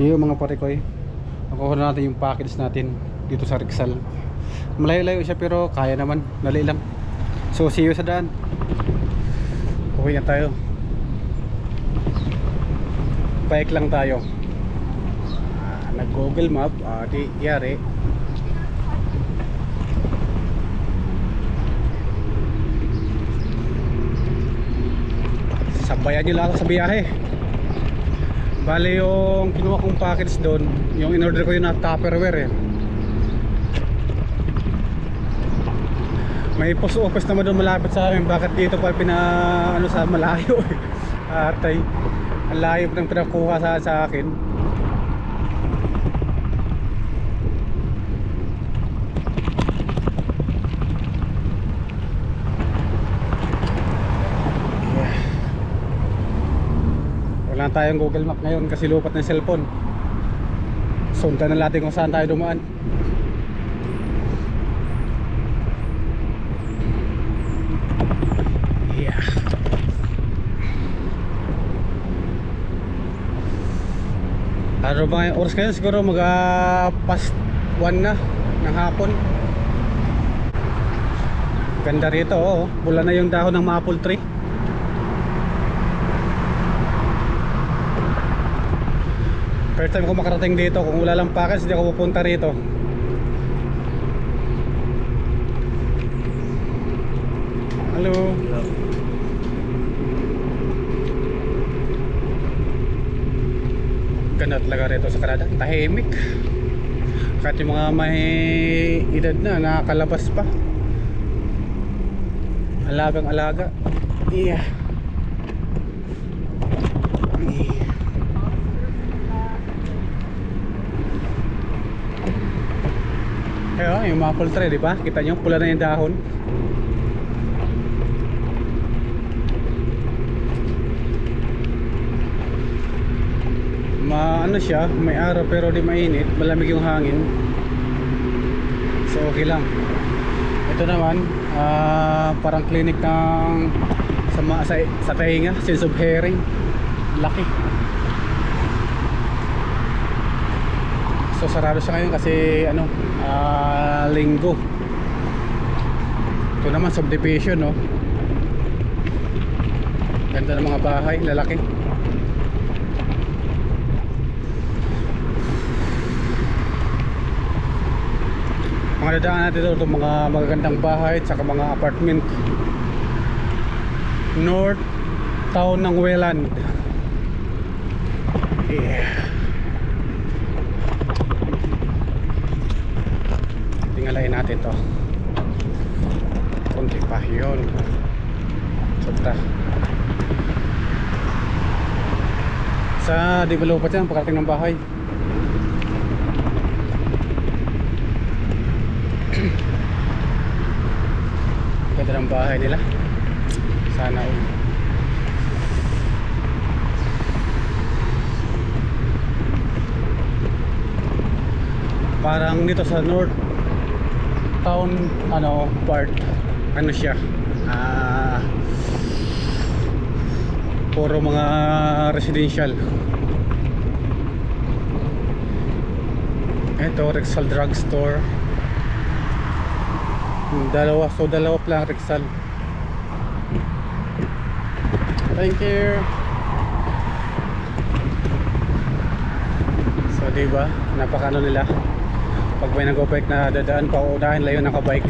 Yung mga pare ko eh. Nakuha na natin yung package natin dito sa Rexal. Malayo-layo siya pero kaya naman. Dali lang. So see you sa daan. Uwi na tayo. Bike lang tayo. Ah, Nag-google map. Ah, di yari. Sabayan nyo lang sa biyahe. Bale yung kinuha kong package doon, yung in-order ko yun na Tupperware eh. May post office naman doon malapit sa amin. Bakit dito pa pina ano sa malayo eh. Atay. Ang layo ng pinakuha sa, sa akin. Wala tayong Google Map ngayon kasi lupat ng cellphone. Sundan na natin kung saan tayo dumaan. Yeah. Ano ba yung oras ngayon? Siguro mag ah, past 1 na ng hapon. Ganda rito, oh. Pula na yung dahon ng maple tree. First time ko makarating dito. Kung wala lang package, hindi ako pupunta rito. Hello. Ganda talaga rito sa Canada. Tahimik. Kahit yung mga may edad na, nakakalabas pa. Alagang alaga. Yeah. Kaya yung maple tree, di ba? Kita nyo, pula na yung dahon. Ma ano siya, may araw pero di mainit, malamig yung hangin. So okay lang. Ito naman, ah, parang clinic ng sa, sa, sa tainga, sense of hearing. Laki. So sarado siya ngayon kasi ano, ah, linggo. Ito naman subdivision, no. Ganda ng mga bahay, lalaki. Mga dadaan natin ito, itong mga magagandang bahay at saka mga apartment. North Town ng Welland. Yeah. Tingalain natin to. Kunti pa yun. Sobra. Sa di ba lupat yan, pagkarating ng bahay. Ganda ng bahay nila. Sana all. Parang dito sa North Town ano part ano siya ah puro mga residential ito Rexall Drugstore Dalawa, so dalawa lang Rexal. Thank you. So diba, napaka ano nila. Pag may nag-bike na dadaan pa, unahin yung nakabike.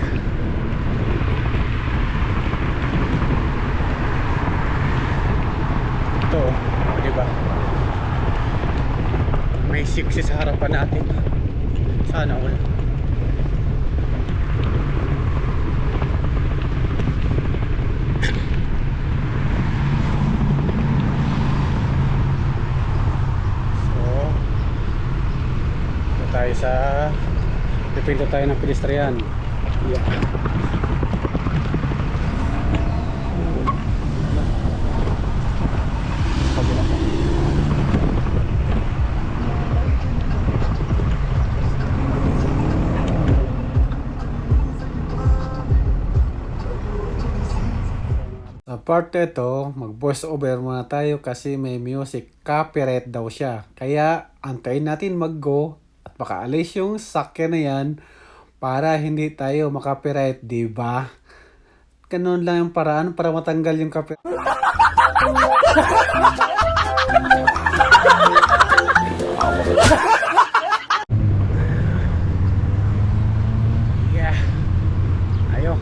Ito, oh, diba? May 60 sa harapan natin. Sana all. So, tayo sa pipinto tayo ng pedestrian. Yeah. Part na ito, mag voice over muna tayo kasi may music copyright daw siya. Kaya antayin natin mag-go at baka alis yung sakyan na yan para hindi tayo makapiright, di ba? Ganun lang yung paraan para matanggal yung copyright. yeah. Ayo.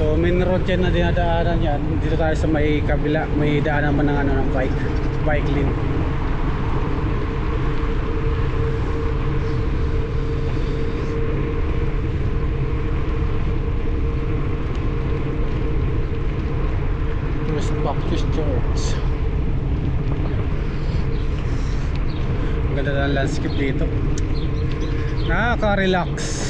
So main road yan na dinadaanan yan Dito tayo sa may kabila May daan naman ng ano ng bike Bike lane. First Baptist Church. Ang ganda ng landscape dito. Nakaka-relax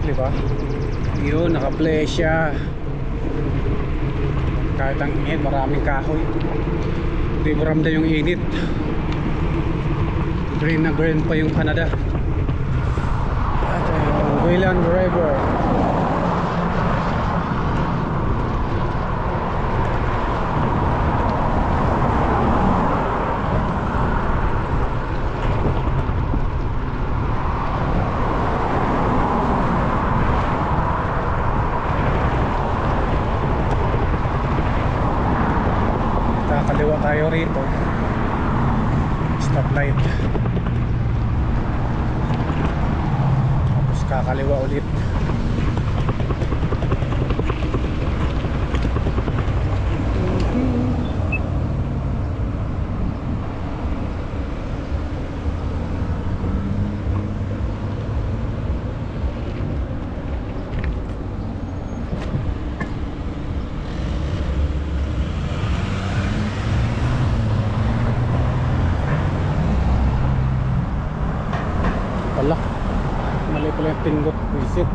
Nakaplay ba? Siya. Kahit ang init, maraming kahoy. Hindi mo yung init. Green na green pa yung Canada. At ayun, Wayland River. Kakaliwa tayo rito. Stoplight. Tapos kakaliwa ulit. Wala. Mali pala yung pindot. Visit.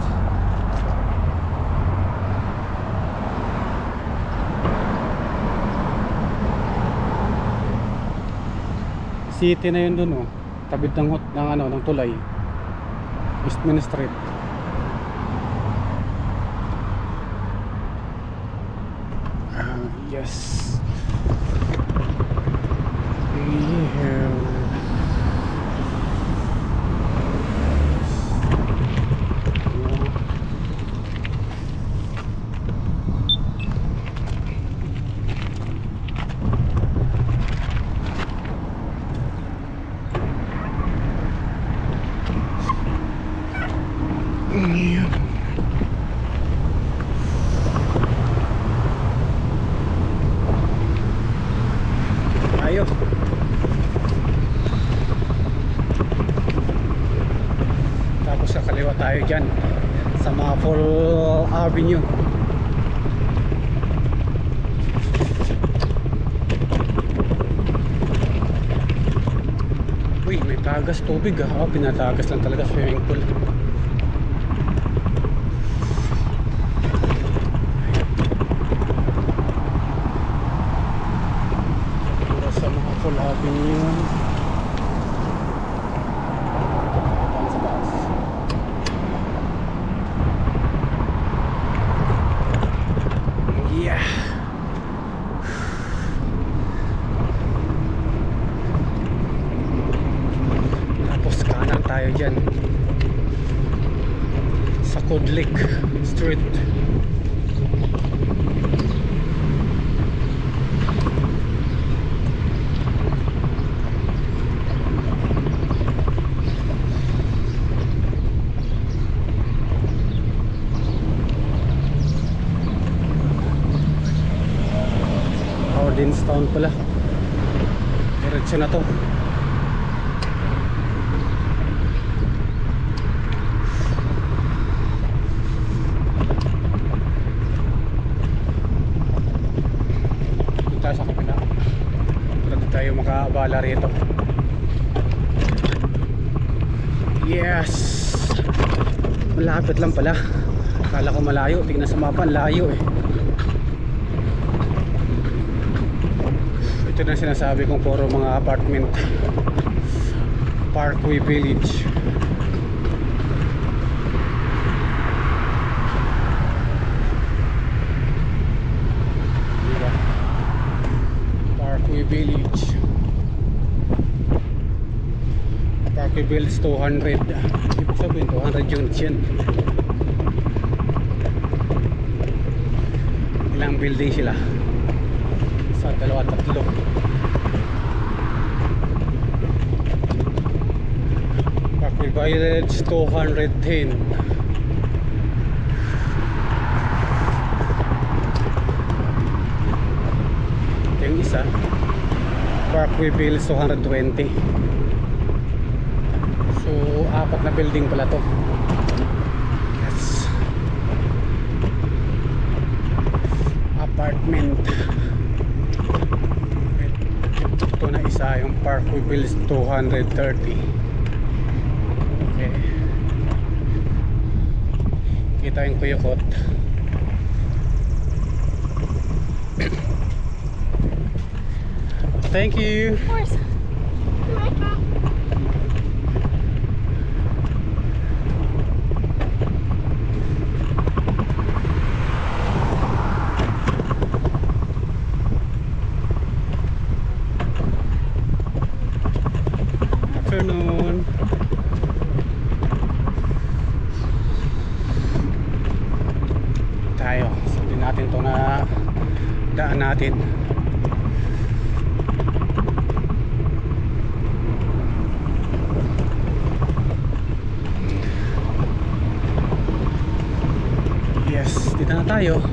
City na yun dun oh. Tabid ng, hot- ng ano, ng tulay. Eastman Street. Ah, yes. Yeah. Ayo. Tapos sa kaliwa tayo dyan sa Maple Avenue. Uy, may tagas tubig ah. Oh, pinatagas lang talaga swimming pool. Puro sa Maple Avenue. Sa taas. Yeah. Tapos kanan tayo dyan. Sa Kudlik Street. Ordinstown pala. Diretso na to. Punta sa kapila. Para di tayo makaabala rito yes malapit lang pala akala ko malayo tingnan sa mapa layo eh ito na sinasabi kong puro mga apartment. Parkway Village. Diba? Parkway Village. Parkway Village 200 ibig sabihin 200 units yan. Ilang building sila dalawa tatlo. Parkway Village 210 Ito yung isa Parkway Village 220 So apat na building pala to. Yes. Apartment Yung Parkway Village 230 Okay. Kita yung kuyukot Thank you. Of course. afternoon. Tayo, sabihin natin to na daan natin. Yes, dito na tayo.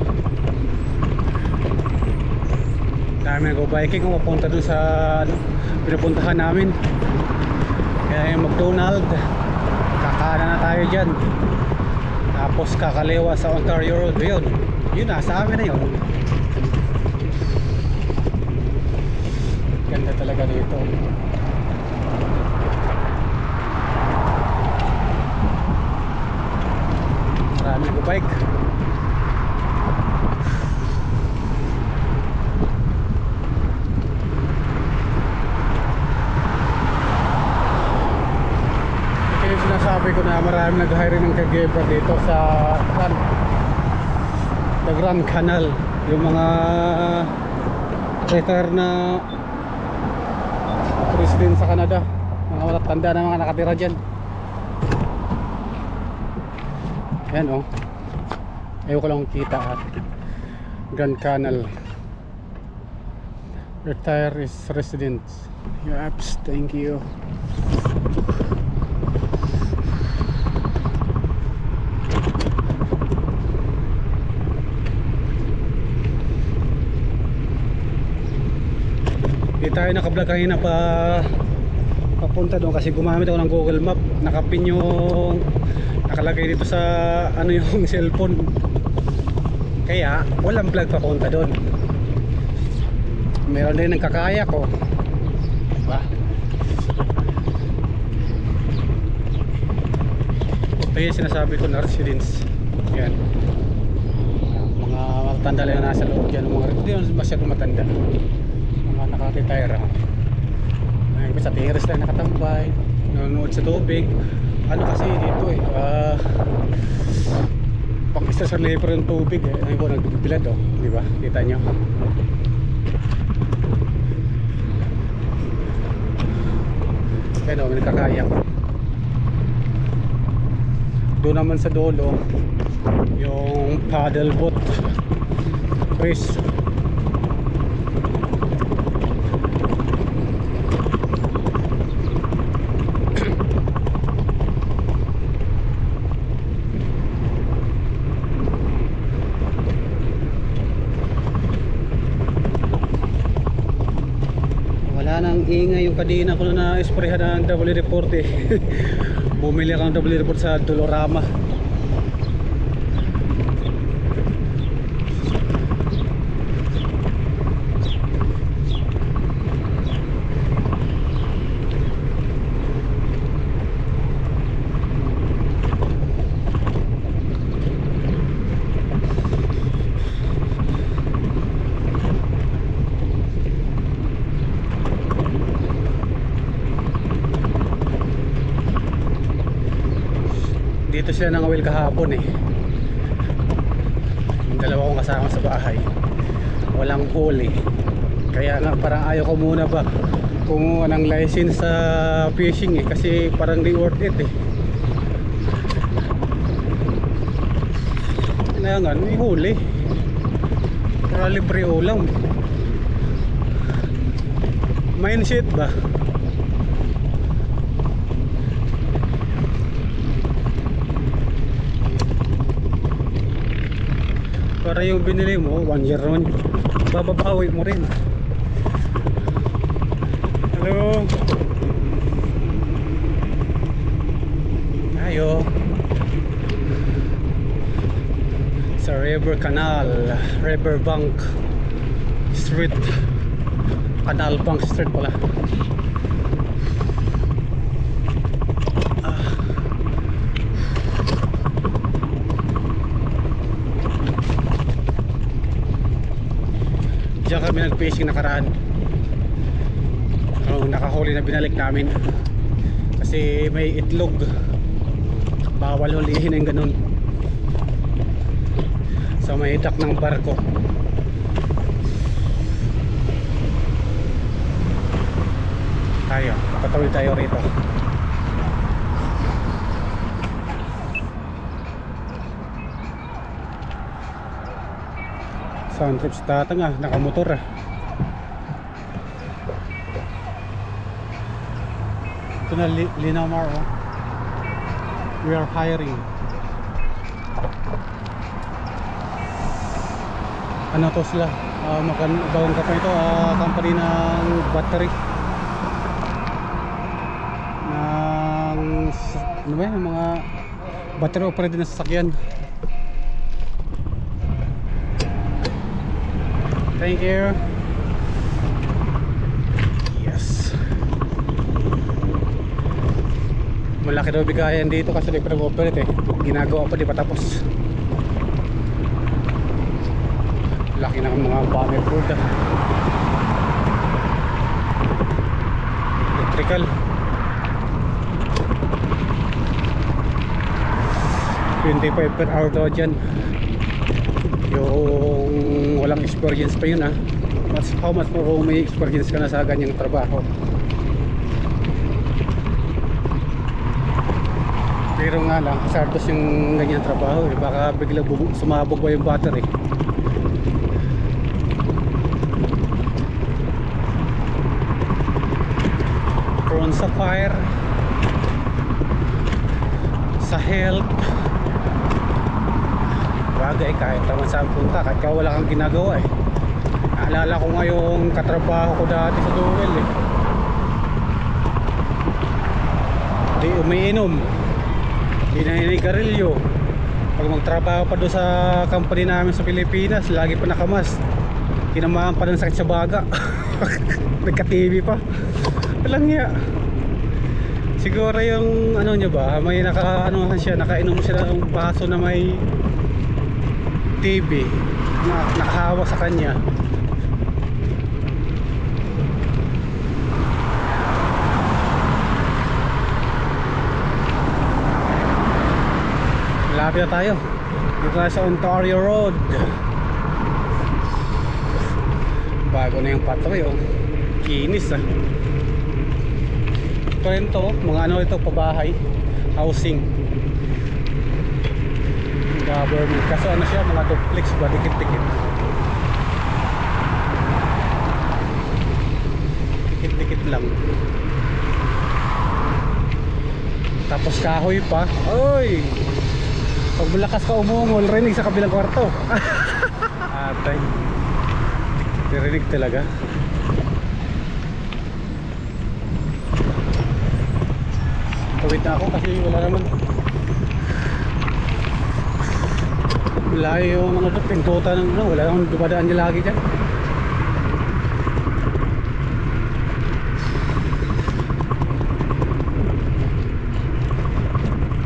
Dami nag-biking kung mapunta dun sa pinupuntahan namin. Kaya yung McDonald. Kakana na tayo dyan. Tapos kakaliwa sa Ontario Road. Yun, yun na, sa amin na yun. Ganda talaga dito Marami nag-bike Ito yung sinasabi ko na marami nag-hire ng caregiver dito sa Grand, the Grand Canal. Yung mga retire na president sa Canada. Mga matatanda na mga nakatira dyan. Yan oh. Ayaw ko lang kita at Grand Canal. Retire is residents. Yaps, thank you. Tayo nakablog kanina pa papunta doon kasi gumamit ako ng Google Map. Nakapin yung nakalagay dito sa ano yung cellphone. Kaya walang vlog papunta doon. Meron din nagkakaya ko. Diba? Ito yung sinasabi ko na residence. Yan. Mga matanda lang na nasa loob yan. Mga naman masyadong matanda ha. Ay, iba sa terrace lang nakatambay, nanonood sa tubig. Ano kasi dito eh, pag isa sa level ng tubig eh, ay po nagbibilad oh, di ba? Kita nyo? Kaya no, nagkakaya ko. Doon naman sa dolo, yung paddle boat race wala nang ingay yung kadina ko na na-sprayhan ng WD-40 bumili ako ng WD-40 sa Dolorama dito sila nangawil kahapon eh. Yung dalawa kong kasama sa bahay walang huli. Kaya nga parang ayaw ko muna ba kumuha ng license sa fishing eh kasi parang di worth it eh. Kaya nga may huli. Para libre ulam. Mindset ba para yung binili mo one year naman bababawi mo rin. Hello? Ayo. Sa river canal river bank street. Canal bank street pala kami nag-fishing nakaraan. Ang nakahuli na binalik namin. Kasi may itlog. Bawal hulihin ng ganun. Sa may dock ng barko. Tayo, tatawid tayo rito. Si tatang ah, nakamotor ah. Ito na Li- Linamar oh. We are hiring. Ano to sila? Uh, makan bawang kapay ito, ah, company ng battery. Ng ano ba yan, mga battery operated na sasakyan. Thank you. Yes. Malaki daw bigayan dito kasi di pa nag-operate eh. Ginagawa pa di pa tapos. Laki ng mga bomber board ah. Electrical. Twenty-five per hour daw dyan yung walang experience pa yun ah. Mas how much more kung may experience ka na sa ganyang trabaho? Pero nga lang sardos yung ganyang trabaho eh. Baka bigla sumabog ba yung battery. Prone sa fire. Sa health bagay kahit naman saan punta kahit ka wala kang ginagawa eh. Naalala ko nga yung katrabaho ko dati sa Duel eh. Di umiinom. Di naninigarilyo pag magtrabaho pa doon sa company namin sa Pilipinas lagi pa nakamas. Tinamaan pa ng sakit sa baga. Nagka TV pa. Walang hiya siguro yung ano niya ba may naka ano siya nakainom siya ng baso na may TV na nakahawak sa kanya. Malapit na tayo. Dito tayo sa Ontario Road. Bago na yung patoy oh. Kinis ah. Ito rin to mga ano ito pabahay housing government kaso ano siya mga duplex ba dikit-dikit. Dikit-dikit lang. Tapos kahoy pa. Oy! Pag malakas ka umungol rinig sa kabilang kwarto. Atay narinig talaga. Tawid na ako kasi wala naman yung ano doon, pintuta ng ano, wala namang dumadaan niya lagi dyan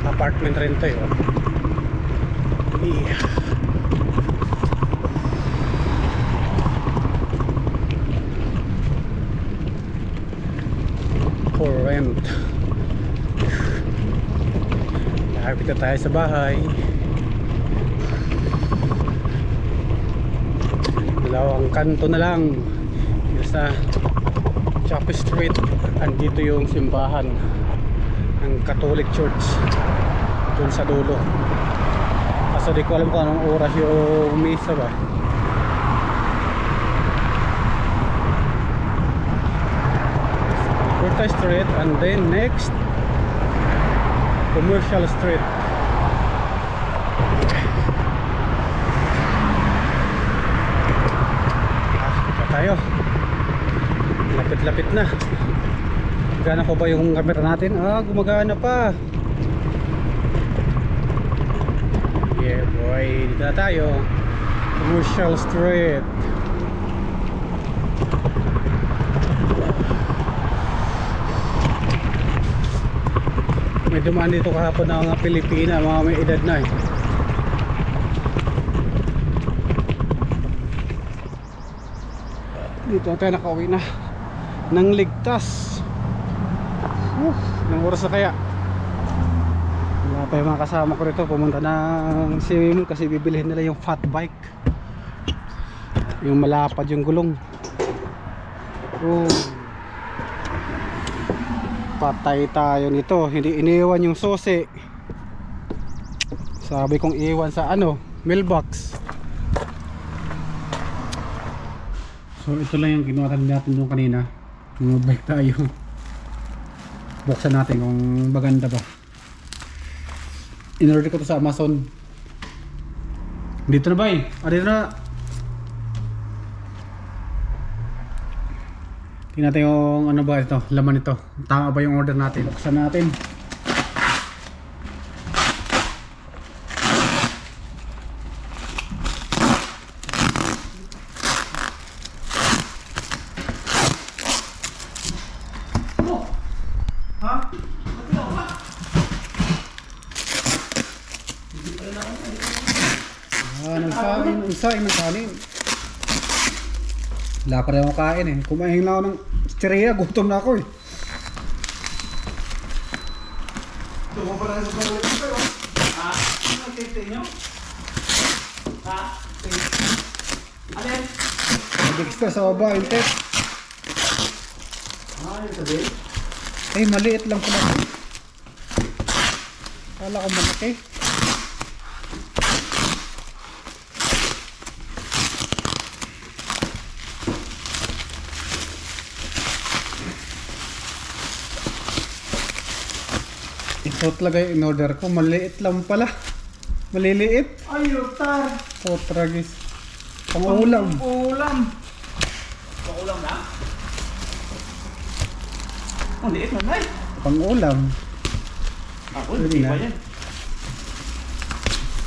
apartment rin to yun yeah. for rent Lapit na tayo sa bahay. Dalawang kanto na lang. Sa Choppy Street. Andito yung simbahan ng Catholic Church. Doon sa dulo. Kaso di ko alam kung anong oras yung misa ba. Curta Street and then next Commercial Street. Ah, pa tayo. Lapit-lapit na. Gana pa ba yung camera natin? Ah, gumagana pa. Yeah boy, dito na tayo. Commercial Street. May dumaan dito kahapon na mga Pilipina, mga may edad na eh. Dito tayo nakauwi na ng ligtas. Uh, ng oras na kaya. Wala pa yung mga kasama ko rito pumunta ng swimming kasi bibilihin nila yung fat bike. Yung malapad yung gulong. Oh. Patay tayo nito. Hindi iniwan yung susi. Sabi kong iwan sa ano, mailbox. So ito lang yung ginawa natin doon kanina. Bumabike tayo. Buksan natin kung maganda ba. In-order ko to sa Amazon. Dito na ba eh? Ah, dito na. Tingnan natin yung ano ba ito, laman ito. Tama ba yung order natin? Buksan natin. Ah, nagsain, nagsain ng kanin. Wala pa rin ako kain eh. Kumain lang ako ng stereo, gutom na ako eh. Mabilis ka sa baba, yung test. Ay, maliit lang pala. Kala ko malaki. Ito talaga yung in-order ko. Maliit lang pala. Maliliit. Ay, tar. Oh, tragis. Pangulam. Ulam. Paulam na? Ang liit na nay. Pangulam. Ako, hindi na. pa yan.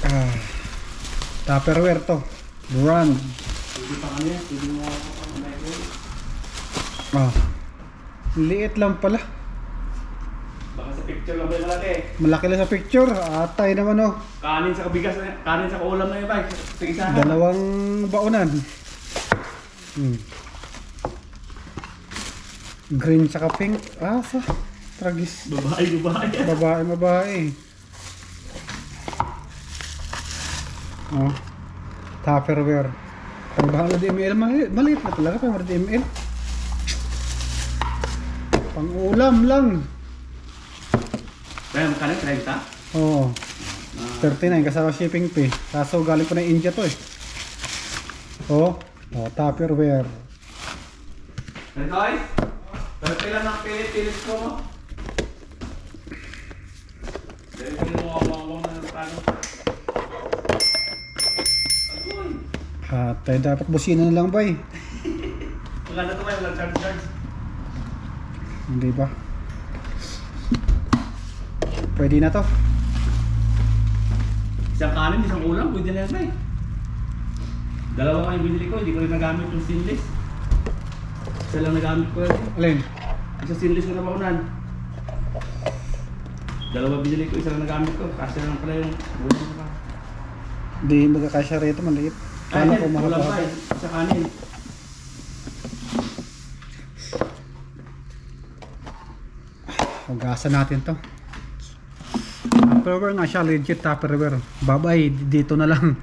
Ah. Tupperware to. Brand. Hindi pa kami, hindi mo ako ang microwave. Ah. Liit lang pala. Baka sa picture lang ba malaki? Lang sa picture. Atay naman oh. Kanin sa kabigas, na- kanin sa kaulam na yun, bay. Sa isa. Dalawang baunan. Hmm. Green tsaka pink. Ah, sa. Tragis. Babae, babae. Babae, babae. Oh. Tupperware. Ang bahal na DML, maliit, maliit na talaga. Pang DML. Pang ulam lang. Kaya kanin, 30. Oo. 39 kasama shipping fee. Kaso galing ko na India to eh. Oh, oh Tupperware. Ay? Pero kailan ang pilit-pilit ko mo? Dahil ako ako ng kano. Agoy! Ah, tayo dapat busina na lang ba eh. Maganda to ba yung charge-charge? Hindi ba? Pwede na to. Isang kanin, isang ulam, pwede na yan bay. Dalawa nga yung binili ko, hindi ko rin nagamit yung stainless. Isa lang nagamit ko yun. Alin? Isa stainless ko na baunan. Dalawa binili ko, isa lang nagamit ko. Kasi lang pala yung ulam pa. Hindi magkakasya rito, maliit. Kala ko Ay, ulam mahaba. pa eh. Sa kanin. Hugasan natin to. Tupperware nga siya, legit Tupperware. Babay, dito na lang.